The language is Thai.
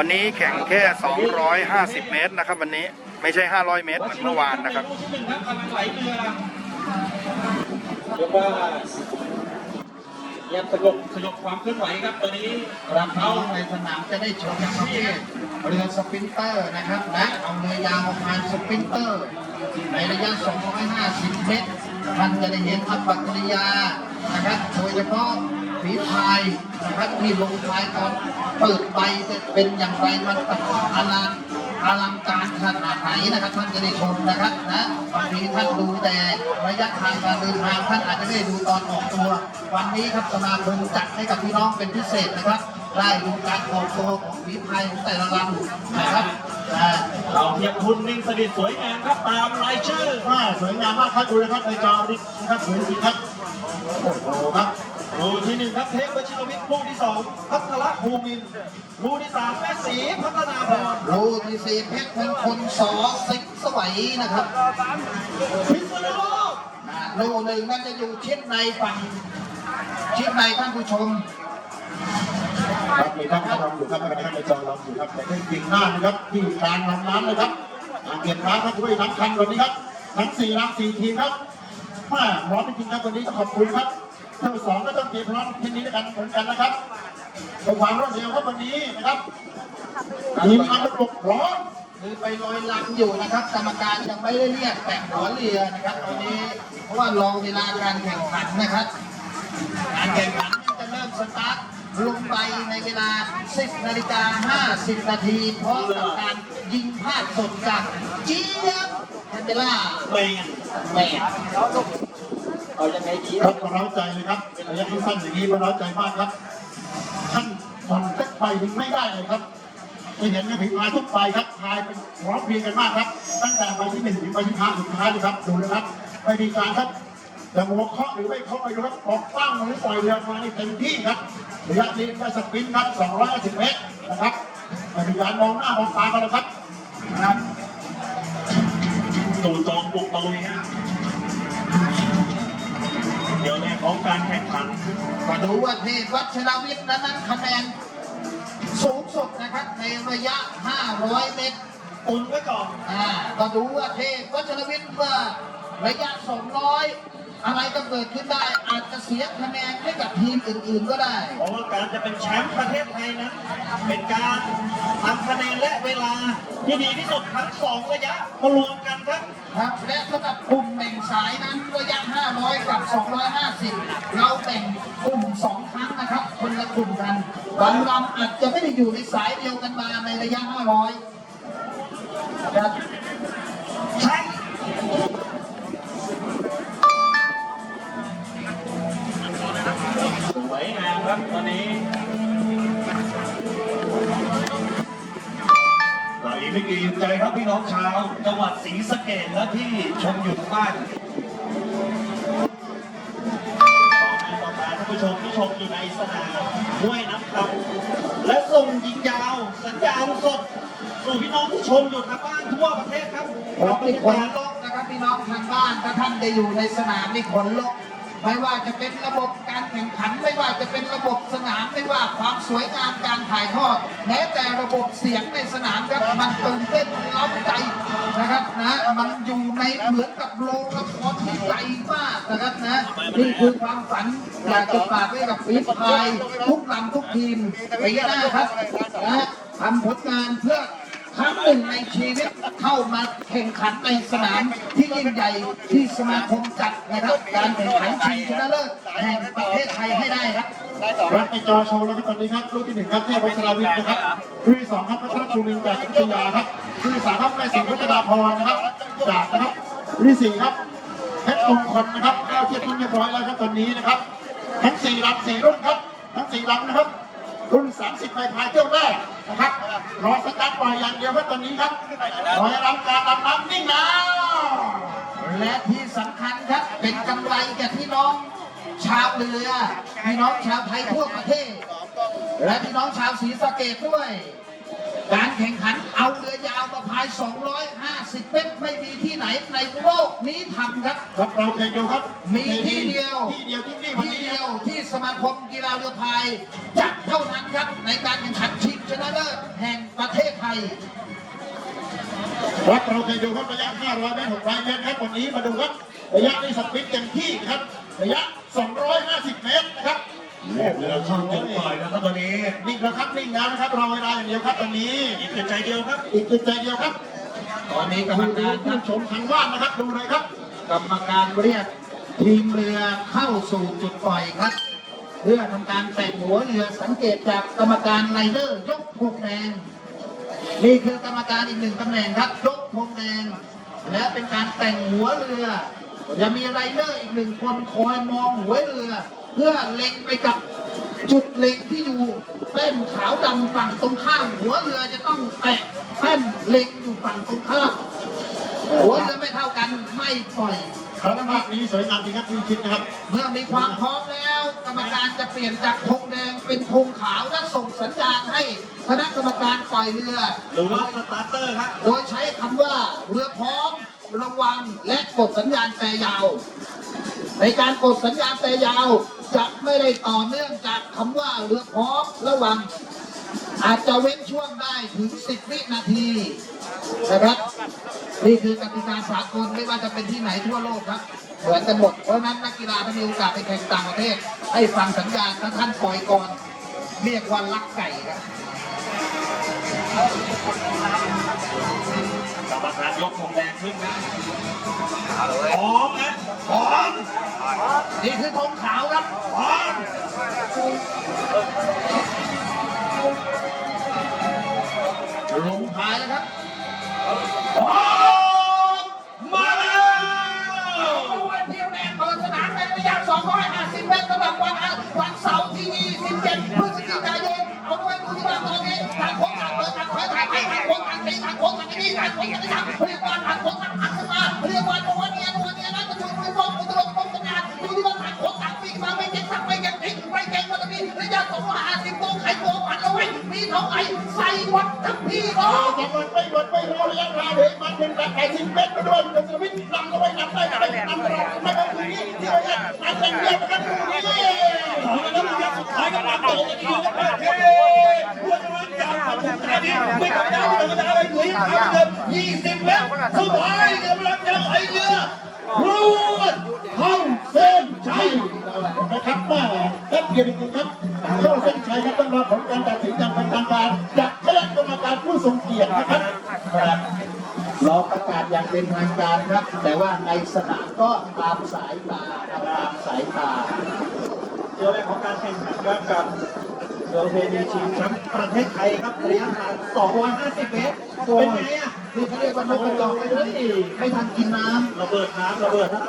ันนี้แข่งแค่ 250 เมตรนะครับ วันนี้ไม่ใช่ 500 เมตร เหมือนเมื่อวานนะครับเรียกว่ายังสยบสยบความเคลื่อนไหวครับตอนนี้รับน้องในสนามจะได้ชมประเภทเรือสปรินเตอร์นะครับ และเอาเรือยาวพานสปรินเตอร์ ในระยะ 250 เมตร ท่านจะได้เห็นอัปปกิริยานะครับโดยเฉพาะ ฝีพายนะครับที่ลงพายตอนเปิดใบจะเป็นอย่างไรมันตกอนอลังอลังการขนาดไหนนะครับท่านจะได้ชมนะครับนะบางทีท่านดูแต่ระยะทางการเดินทางท่านอาจจะไม่ได้ดูตอนออกตัว วันนี้ครับสมาคมจัดให้กับพี่น้องเป็นพิเศษนะครับได้ดูการออกตัวของฝีพายของแต่ละลำนะครับเราเทียบทุนนิ่งสนิทสวยงามครับตามรายชื่อว่าสวยงามมากครับดูนะครับในจอนี้นะครับสวยจริงครับโอ้โหครับ รูที่หนึ่งครับเทพวชิรวิทย์ลูกที่สองพัทรภูมินทร์ลูกที่สามแม่สีพัฒนาพรรูที่สี่เพชรมงคลสอสิงห์สวัยนะครับพิษณุโลกอ่ารูหนึ่งนั่นจะอยู่ชิดในฝั่งชิดในท่านผู้ชมครับมีท่านผู้ชมอยู่ครับไม่เป็นท่านในจอเราอยู่ครับแต่ที่จริงหน้านะครับที่กลางลำน้ำเลยครับอ่างเก็บน้ำครับด้วยน้ำคันวันนี้ครับทั้งสี่ลำสี่ทีมครับมาพร้อมจริงๆครับวันนี้ต้องขอบคุณครับ เท่าสองก็ต้องเตรียมพร้อมเช่นนี้ด้วยกันเหมือนกันนะครับเป็นความรวดเร็วครับวันนี้นะครับทีมงานระบบพร้อมคือไปลอยลำอยู่นะครับ กรรมการยังไม่ได้เรียกแต่งหัวเรือนะครับตอนนี้ เพราะว่ารอเวลาการแข่งขันนะครับการแข่งขันจะเริ่มสตาร์ทลงไปในเวลา 10นาฬิกา50 นาทีพร้อมกับการยิงภาพสดจากเจี๊ยบแคนเดล่าแมนแหม่ เอายังไงดีครับระทับใจเลยครับระยะสั้นอย่างนี้ประทับใจมากครับ ท่านผ่อนสักไปถึงไม่ได้เลยครับจะเห็นในผีพาทุกใบครับพายเป็นพร้อมเพรียงกันมากครับ ตั้งแต่ใบที่หนึ่งถึงใบที่ห้าสุดท้ายเลยครับดูนะครับไม่มีการครับจะหัวเคาะหรือไม่เคาะไม่รู้ครับปอกปั้งหรือปล่อยเรือมาในเต็มที่ครับระยะนี้ก็สปินครับ250เมตรนะครับไม่มีการมองหน้ามองตากันแล้วครับนะครับ มาดูว่าเทพวัชรวิทย์นั้นนั้นคะแนนสูงสุดนะครับ ในระยะ 500 เมตรตุนไว้ก่อนอ่าก็ดูว่าเทพวัชรวิทย์ว่าระยะ 200 อะไรก็เกิดขึ้นได้ อาจจะเสียคะแนนให้กับทีมอื่น ๆก็ได้เพราะว่าการจะเป็นแชมป์ประเทศไทยนั้นเป็นการทำคะแนนและเวลาที่ดีที่สุดทั้งสองระยะมารวมกันครับครับและสำหรับกลุ่มแบ่งสายนั้นระยะ500 กับ 250 เราแบ่งกลุ่ม2ครั้งนะครับ คนละกลุ่มกันบางลำอาจจะไม่ได้อยู่ในสายเดียวกันมาในระยะ 500ครับใช่สวยงามครับตอนนี้หลังอีกไม่กี่ใจครับพี่น้องชาว จังหวัดศรีสะเกษและที่ชมอยู่ทางบ้าน ผู้ชมที่ชมอยู่ในสนามห้วยน้ำคำและส่งยิงยาว สัญญาณสดสู่พี่น้องที่ชมอยู่ทางบ้านทั่วประเทศครับผมนี่ขนลุกนะครับพี่น้องทางบ้านถ้าท่านได้อยู่ในสนามนี่ขนลกไม่ว่าจะเป็นระบบการแข่งขัน ไม่ว่าจะเป็นระบบสนามไม่ว่าความสวยงามการถ่ายทอดแม้แต่ระบบเสียงในสนามครับมันตื่นเต้นเล้าใจนะครับนะมันอยู่ในเหมือนกับโรงละครที่ใหญ่มากนะครับ นี่คือความฝันอยากจะฝากไว้กับฟีพายทุกลำทุกทีมปีหน้าครับนะทำผลงานเพื่อครั้งหนึ่งในชีวิตเข้ามาแข่งขันในสนามที่ยิ่งใหญ่ที่สมาคมจัดนะครับ การแข่งขันชิงชนะเลิศแห่งประเทศไทยให้ได้ครับรัฐในจอโชว์แล้วครับตอนนี้ครับลูกที่หนึ่งครับเทพวัชรวิทย์นะครับลูกที่สองครับพัชรชูรินจากอุทยาครับลูกที่สามครับแม่สิงห์พัชราพรนะครับจากนะครับลูกที่สี่ครับ เพชรมงคลนะครับเข้าเทียบทุนเรียบร้อยแล้วครับตอนนี้นะครับ ทั้งสี่ลำสี่รุ่นครับ ทั้งสี่ลำนะครับ รุ่น 30ใบพายเที่ยวแรกนะครับรอสตาร์ทปล่อยอย่างเดียวครับตอนนี้ครับรอให้รับการดำน้ำนิ่งแล้วและที่สำคัญครับเป็นกำไรแก่พี่น้องชาวเรือพี่น้องชาวไทยทั่วประเทศ และพี่น้องชาวศรีสะเกดด้วย การแข่งขันเอาเรือยาวมาพาย 250 เมตรไม่มีที่ไหนในโลกนี้ทำครับ ครับเราเคยดูครับมีที่เดียว ที่เดียวที่นี่วันที่นี้เดียวที่สมาคมกีฬาเรือพายจัดเท่านั้นครับ ในการแข่งขันชิงชนะเลิศแห่งปประเทศไทยครับเราเคยดูครับระยะ 500 เมตร600เมตรครับวันนี้มาดูครับ ระยะนี้สปิดเต็มที่ครับ ระยะ 250 เมตรนะครับ เรือช่างเต็มปล่อยนะครับตอนนี้นิ่งแล้วครับนิ่งแล้วนะครับรอเวลาอย่างเดียวครับตอนนี้อีกใจเดียวครับ อีกจุดใจเดียวครับ ตอนนี้กรรมดูการคผู้รับชมทางบ้านนะครับดูเลยครับ กรรมการเรียกทีมเรือเข้าสู่จุดปล่อยครับ เพื่อทำการแต่งหัวเรือสังเกตจากกรรมการไลเดอร์ยกพงแดงนี่คือกรรมการอีกหนึ่งตำแหน่งครับยกพงแดง และเป็นการแต่งหัวเรือ จะมีไรเดอร์อีกหนึ่งคนคอยมองหัวเรือ เพื่อเล็งไปกับจุดเล็งที่อยู่แป้นขาวดำฝั่งตรงข้ามหัวเรือจะต้องแตะแป้นเล็งอยู่ฝั่งตรงข้ามหัวเรือไม่เท่ากันไม่ปล่อยครับภาพนี้สวยงามจริงครับพี่ชิดนะครับ เมื่อมีความพร้อมแล้ว กรรมการจะเปลี่ยนจากธงแดงเป็นธงขาวและส่งสัญญาณให้คณะกรรมการปล่อยเรือหรือว่าสตาร์เตอร์ครับโดยใช้คำว่าเรือพร้อมระวังและกดสัญญาณแต่ยาว ในการกดสัญญาณแต่ยาว จะไม่ได้ต่อเนื่องจากคำว่าเรือพร้อมระวัง อาจจะเว้นช่วงได้ถึง 10 วินาทีนะครับนี่คือกติกาสากลไม่ว่าจะเป็นที่ไหนทั่วโลกครับเหมือนกันหมดเพราะนั้นนักกีฬาถ้ามีโอกาสไปแข่งต่างประเทศ ให้ฟังสัญญาณถ้าท่านปล่อยก่อน เรียกว่าลักไก่ครับ กรรมการยกธงแดงขึ้นนะพร้อมนะพร้อมนี่คือธงขาวครับพร้อมลงพายแล้วครับ หมดไม่รอระยะเวลาเลยมันเป็นการแข่งสิบเมตรไปด้วยมันจะวิ่งนำก็ไม่นำได้ไปนำเราไม่ได้ตรงนี้ที่ระยะอันเดียวกันดูนี่เอาละครับระยะสุดท้ายกับการโตกันทีนะครับเฮ้ยหัวจะมันจับกับทุกท่านี้ไม่ธรรมดาไม่ธรรมดาเลยหนุ่ยทำเดิม20เมตรสุดท้ายกำลังจะไหลเรือรวดเข้าเส้นชัยนะครับแม่แค่เพียงจริงครับเข้าเส้นชัยครับต้องรอผล เราประกาศอย่างเป็นทางการครับ แต่ว่าในสนามก็ตามสายตาตามสายตาเดี๋ยวแรกของการแข่งขันครับกับเรือเพนีชิงแชมป์ประเทศไทยครับระยะทาง 250 เมตรเป็นไงอะนี่เขาเรียกว่านกกระจอกเลยไม่ทันกินน้ำระเบิดน้ำระเบิดนะ